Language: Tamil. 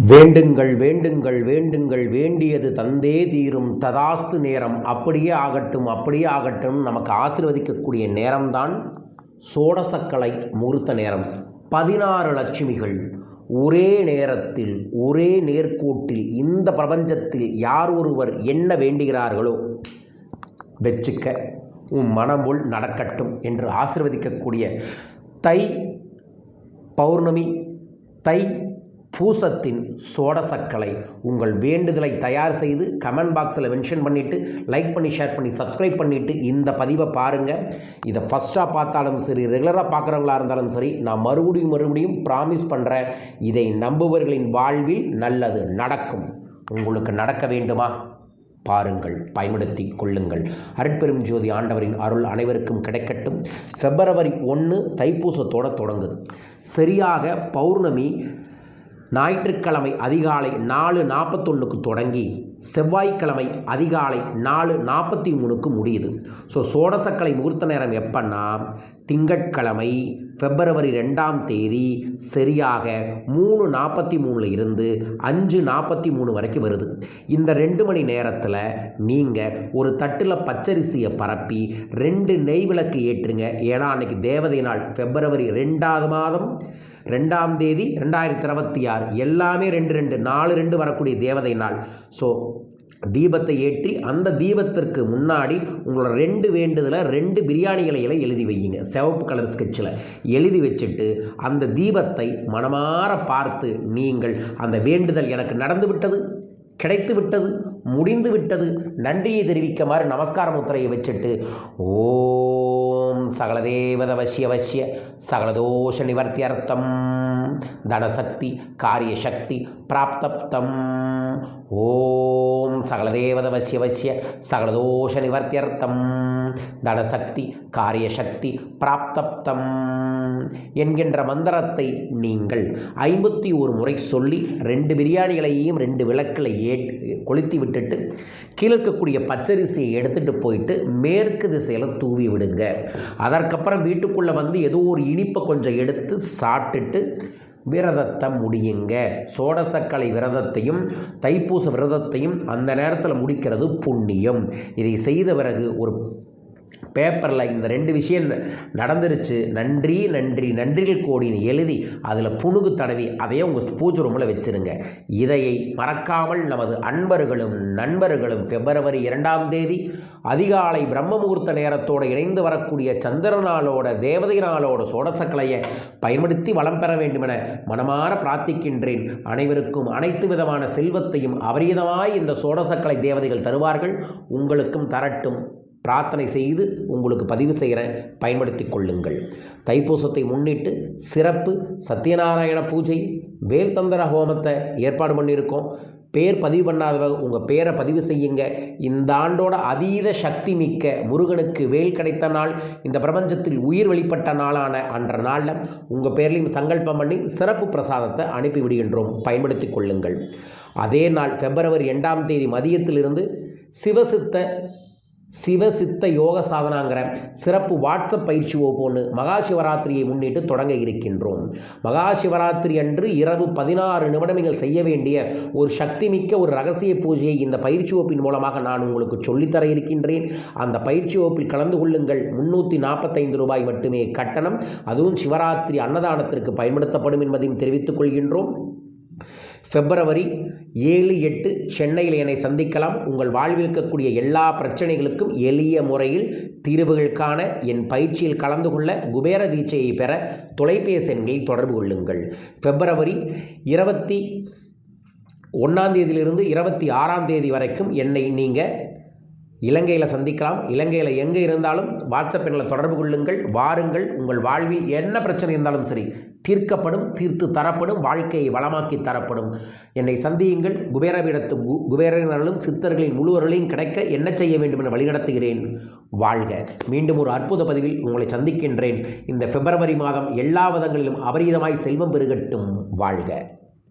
வேண்டுங்கள் வேண்டுங்கள் வேண்டுங்கள் வேண்டியது தந்தே தீரும். ததாஸ்து நேரம். அப்படியே ஆகட்டும் அப்படியே ஆகட்டும். நமக்கு ஆசிர்வதிக்கக்கூடிய நேரம்தான் சோடசக்கலை முகூர்த்த நேரம். பதினாறு லட்சுமிகள். ஒரே நேரத்தில் ஒரே நேர்கோட்டில் இந்த பிரபஞ்சத்தில் யார் ஒருவர் என்ன வேண்டுகிறார்களோ வெச்சுக்க உன் மனமுள் நடக்கட்டும் என்று ஆசிர்வதிக்கக்கூடிய தை பௌர்ணமி தை பூசத்தின் சோடசக்கலை உங்கள் வேண்டுதலை தயார் செய்து கமெண்ட் பாக்ஸில் மென்ஷன் பண்ணிவிட்டு லைக் பண்ணி ஷேர் பண்ணி சப்ஸ்கிரைப் பண்ணிவிட்டு இந்த பதிவை பாருங்கள் இதை ஃபஸ்ட்டாக பார்த்தாலும் சரி ரெகுலராக பார்க்குறவங்களா இருந்தாலும் சரி நான் மறுபடியும் மறுபடியும் ப்ராமிஸ் பண்ணுறேன் இதை நம்புபவர்களின் வாழ்வில் நல்லது நடக்கும். உங்களுக்கு நடக்க வேண்டுமா? பாருங்கள் பயன்படுத்தி கொள்ளுங்கள். அருட்பெரும் ஜோதி ஆண்டவரின் அருள் அனைவருக்கும் கிடைக்கட்டும். பிப்ரவரி ஒன்று தைப்பூசத்தோட தொடங்குது. சரியாக பௌர்ணமி ஞாயிற்றுக்கிழமை அதிகாலை நாலு நாற்பத்தொன்றுக்கு தொடங்கி செவ்வாய்க்கிழமை அதிகாலை நாலு நாற்பத்தி மூணுக்கு முடியுது. ஸோ சோடசக்கலை முகூர்த்த நேரம் எப்பன்னா திங்கட்கிழமை பிப்ரவரி ரெண்டாம் தேதி சரியாக மூணு நாற்பத்தி மூணில் இருந்து அஞ்சு நாற்பத்தி மூணு வரைக்கும் வருது. இந்த ரெண்டு மணி நேரத்தில் நீங்கள் ஒரு தட்டில் பச்சரிசியை பரப்பி ரெண்டு நெய் விளக்கு ஏற்றுங்க. ஏன்னா அன்றைக்கி தேவதை நாள் பிப்ரவரி ரெண்டாவது மாதம். ரெண்டாம் தேதி ரெண்டாயிரத்தி இருபத்தி ஆறு. எல்லாமே ரெண்டு ரெண்டு நாலு ரெண்டு வரக்கூடிய தேவதை நாள். ஸோ தீபத்தை ஏற்றி அந்த தீபத்திற்கு முன்னாடி உங்களோட ரெண்டு வேண்டுதலை ரெண்டு பிரியாணி இலையில எழுதி வையுங்க. சிவப்பு கலர் ஸ்கெட்சில் எழுதி வச்சுட்டு அந்த தீபத்தை மனமாற பார்த்து நீங்கள் அந்த வேண்டுதல் எனக்கு நடந்து விட்டது கிடைத்து விட்டது முடிந்து விட்டது. நன்றியை தெரிவிக்குமாறு நமஸ்கார முத்திரையை வச்சுட்டு ஓ சகலதேவத வசிய வசிய சகலதோஷ நிவர்த்தியர்த்தம் தனசக்தி காரியசக்தி பிராப்தப்தம். ஓம் சகலதேவத வசிய வசிய சகலதோஷ நிவர்த்தியர்த்தம் தனசக்தி காரியசக்தி பிராப்தப்தம். என்கின்ற மந்திரத்தை நீங்கள் ஐம்பத்தி ஒரு முறை சொல்லி ரெண்டு பிரியாணிகளையும் ரெண்டு விளக்கில் ஏ கொளுத்தி விட்டுட்டு கீழே இருக்கக்கூடிய பச்சரிசியை எடுத்துகிட்டு போயிட்டு மேற்கு திசையில் தூவி விடுங்க. அதற்கப்புறம் வீட்டுக்குள்ளே வந்து ஏதோ ஒரு இனிப்பை கொஞ்சம் எடுத்து சாப்பிட்டுட்டு விரதத்தை முடியுங்க. சோடசக்கலை விரதத்தையும் தைப்பூச விரதத்தையும் அந்த நேரத்தில் முடிக்கிறது புண்ணியம். இதை செய்த பிறகு ஒரு பேப்பரில் இந்த ரெண்டு விஷயம் நடந்துருச்சு. நன்றி நன்றி நன்றிகள் கோடின்னு எழுதி அதில் புணுகு தடவி அதையே உங்கள் பூஜை ரூமில் வச்சுருங்க. இதையை மறக்காமல் நமது அன்பர்களும் நண்பர்களும் பிப்ரவரி இரண்டாம் தேதி அதிகாலை பிரம்ம முகூர்த்த நேரத்தோடு இணைந்து வரக்கூடிய சந்திர நாளோட தேவதை நாளோட சோடசக்கலையை பயன்படுத்தி வளம் பெற வேண்டுமென மனமாற பிரார்த்திக்கின்றேன். அனைவருக்கும் அனைத்து விதமான செல்வத்தையும் அபரீதமாய் இந்த சோடசக்கலை தேவதைகள் தருவார்கள். உங்களுக்கும் தரட்டும். பிரார்த்தனை செய்து உங்களுக்கு பதிவு செய்கிறேன். பயன்படுத்தி கொள்ளுங்கள். தைப்பூசத்தை முன்னிட்டு சிறப்பு சத்யநாராயண பூஜை வேல்தந்திர ஹோமத்தை ஏற்பாடு பண்ணியிருக்கோம். பேர் பதிவு பண்ணாதவங்க உங்கள் பேரை பதிவு செய்யுங்க. இந்த ஆண்டோட அதீத சக்தி மிக்க முருகனுக்கு வேல் கிடைத்த நாள் இந்த பிரபஞ்சத்தில் உயிர் வெளிப்பட்ட நாளான அன்ற நாளில் உங்கள் பேர்லையும் சங்கல்பம் பண்ணி சிறப்பு பிரசாதத்தை அனுப்பி விடுகின்றோம். பயன்படுத்தி கொள்ளுங்கள். அதே நாள் பிப்ரவரி ரெண்டாம் தேதி மதியத்திலிருந்து சிவசித்த சிவசித்த யோக சாதனாங்கிற சிறப்பு வாட்ஸ்அப் பயிற்சி ஒவ்வொன்று மகா சிவராத்திரியை முன்னிட்டு தொடங்க இருக்கின்றோம். மகா சிவராத்திரி அன்று இரவு பதினாறு நிமிடங்கள் செய்ய வேண்டிய ஒரு சக்தி மிக்க ஒரு ரகசிய பூஜையை இந்த பயிற்சி வகுப்பின் மூலமாக நான் உங்களுக்கு சொல்லித்தர இருக்கின்றேன். அந்த பயிற்சி வகுப்பில் கலந்து கொள்ளுங்கள். முன்னூற்றி நாற்பத்தைந்து ரூபாய் மட்டுமே கட்டணம். அதுவும் சிவராத்திரி அன்னதானத்திற்கு பயன்படுத்தப்படும் என்பதையும் தெரிவித்துக் கொள்கின்றோம். பிப்ரவரி ஏழு எட்டு சென்னையில் என்னை சந்திக்கலாம். உங்கள் வாழ்வில் இருக்கக்கூடிய எல்லா பிரச்சனைகளுக்கும் எளிய முறையில் தீர்வுகள் காண என் பயிற்சியில் கலந்து கொள்ள குபேர தீட்சையை பெற தொலைபேசி எண்களில் தொடர்பு கொள்ளுங்கள். பிப்ரவரி இருபத்தி ஒன்றாம் தேதியிலிருந்து இருபத்தி ஆறாம் தேதி வரைக்கும் என்னை நீங்கள் இலங்கையில் சந்திக்கலாம். இலங்கையில் எங்கே இருந்தாலும் வாட்ஸ்அப் எண்ணில் தொடர்பு கொள்ளுங்கள். வாருங்கள். உங்கள் வாழ்வில் என்ன பிரச்சனை இருந்தாலும் சரி தீர்க்கப்படும் தீர்த்து தரப்படும் வாழ்க்கையை வளமாக்கி தரப்படும். என்னை சந்தியுங்கள். குபேரவிடத்து கு குபேரர்களும் சித்தர்களின் முழுவர்களையும் கிடைக்க என்ன செய்ய வேண்டும் என வழிநடத்துகிறேன். வாழ்க. மீண்டும் ஒரு அற்புத பதிவில் உங்களை சந்திக்கின்றேன். இந்த பிப்ரவரி மாதம் எல்லா விதங்களிலும் அபரீதமாய் செல்வம் பெருகட்டும். வாழ்க.